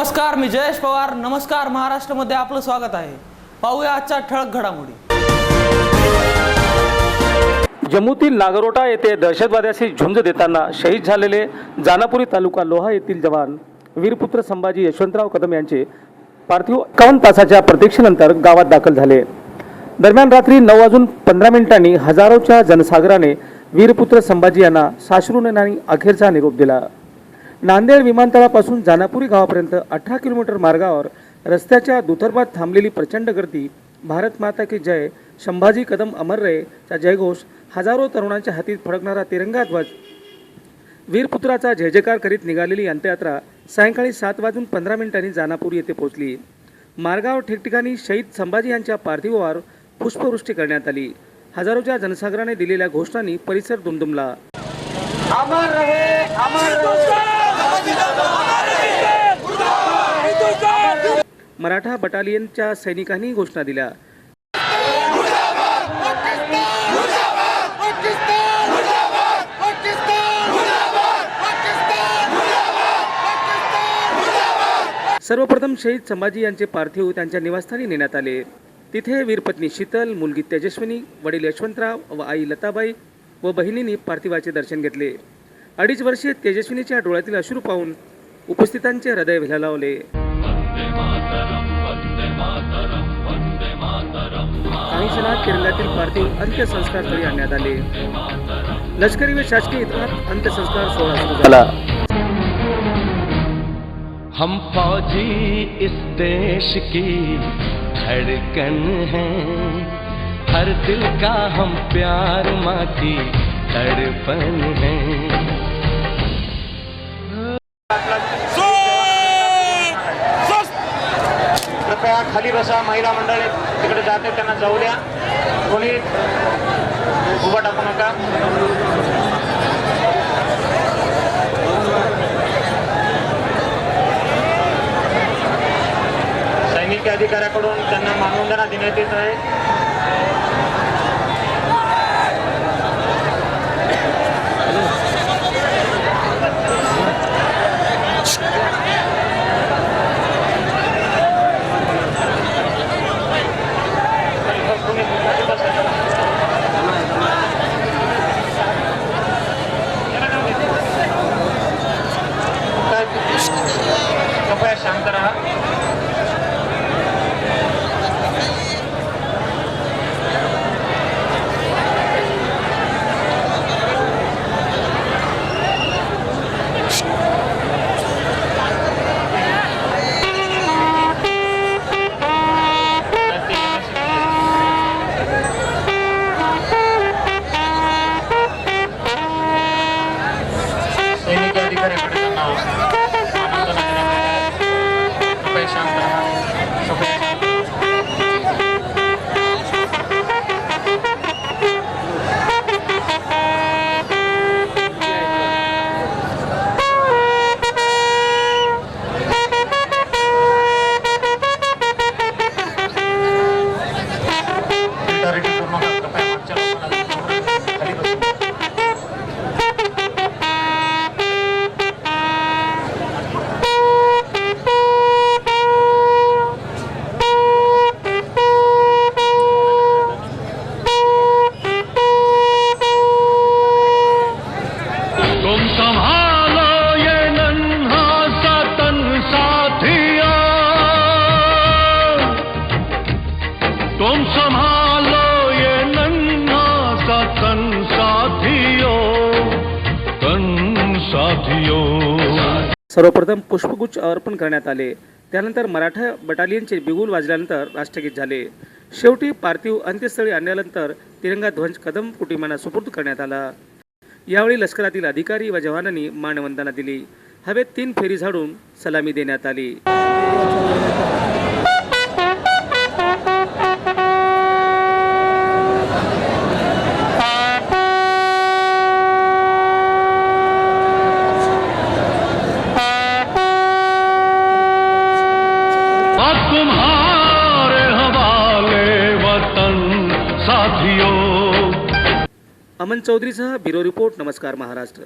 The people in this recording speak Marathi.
नमस्कार मी जयेश पवार. नमस्कार महाराष्ट्रामध्ये आपलं स्वागत आहे. पाहूया आजच्या ठळक घडामोडी. जम्मूतील नागरोटा येथे दहशतवाद्याशी झुंज देताना शहीद झालेले जानापुरी तालुका लोहा येथील जवान वीरपुत्र संभाजी यशवंतराव कदम यांचे पार्थिव एकावन्न तासाच्या प्रतीक्षेनंतर गावात दाखल झाले. दरम्यान रात्री नऊ वाजून पंधरा मिनिटांनी हजारोच्या जनसागराने वीरपुत्र संभाजी यांना साश्रुनयनाने अखेरचा निरोप दिला. नांदेड विमानतळापासून जानापुरी गावापर्यंत अठरा किलोमीटर मार्गावर रस्त्याच्या दुतर्फात थांबलेली प्रचंड गर्दी. भारत माता की जय संभाजी कदम अमर रे चा जयघोष हजारो तरुणांच्या हातीत फडकणारा तिरंगा ध्वज. वीरपुत्राचा जय जयकार करीत निघालेली अंत्ययात्रा सायंकाळी सात वाजून पंधरा मिनिटांनी जानापूर येथे पोहोचली. मार्गावर ठिकठिकाणी शहीद संभाजी यांच्या पार्थिवावर पुष्पवृष्टी करण्यात आली. हजारोच्या जनसागराने दिलेल्या घोषणांनी परिसर दुमदुमला. मराठा बटालियनच्या सैनिकांनी घोषणा दिल्या. सर्वप्रथम शहीद संभाजी यांचे पार्थिव त्यांच्या निवासस्थानी नेण्यात आले. तिथे वीरपत्नी शीतल मुलगी तेजस्विनी वडील यशवंतराव व आई लताबाई व बहिणींनी पार्थिवाचे दर्शन घेतले. अडीच वर्षे तेजस्विनीच्या डोळ्यातील अश्रू पाहून उपस्थितांचे हृदय विलावले काही केरळातील पार्थिव आणण्यात आले. लष्करी व शासकीय इतरात अंत्यसंस्कार सोहळा सुरू झाला. हम फौजी इस देश की धड़कन हैं। हर दिल का हम प्यार माँ की तड़पन है। बसा खाली बसा महिला मंडळी. तिकडे जाते त्यांना जाऊ द्या. कोणी उभा टाकू नका. सैनिकी अधिकाऱ्याकडून त्यांना मानवंदना देण्यात येत आहे. कृपया मागच्या लोकांना खाली बसू. तुम संभालो सर्वप्रथम पुष्पगुच्छ अर्पण करण्यात आले. त्यानंतर मराठा बटालियनचे बिगुल वाजल्यानंतर राष्ट्रगीत झाले. शेवटी पार्थिव अंत्यस्थळी आणल्यानंतर तिरंगा ध्वज कदम कुटुंबांना सुपूर्द करण्यात आला. यावेळी लष्करातील अधिकारी व जवानांनी मानवंदना दिली. हवेत तीन फेरी झाडून सलामी देण्यात आली. अमन चौधरीसह ब्युरो रिपोर्ट नमस्कार महाराष्ट्र.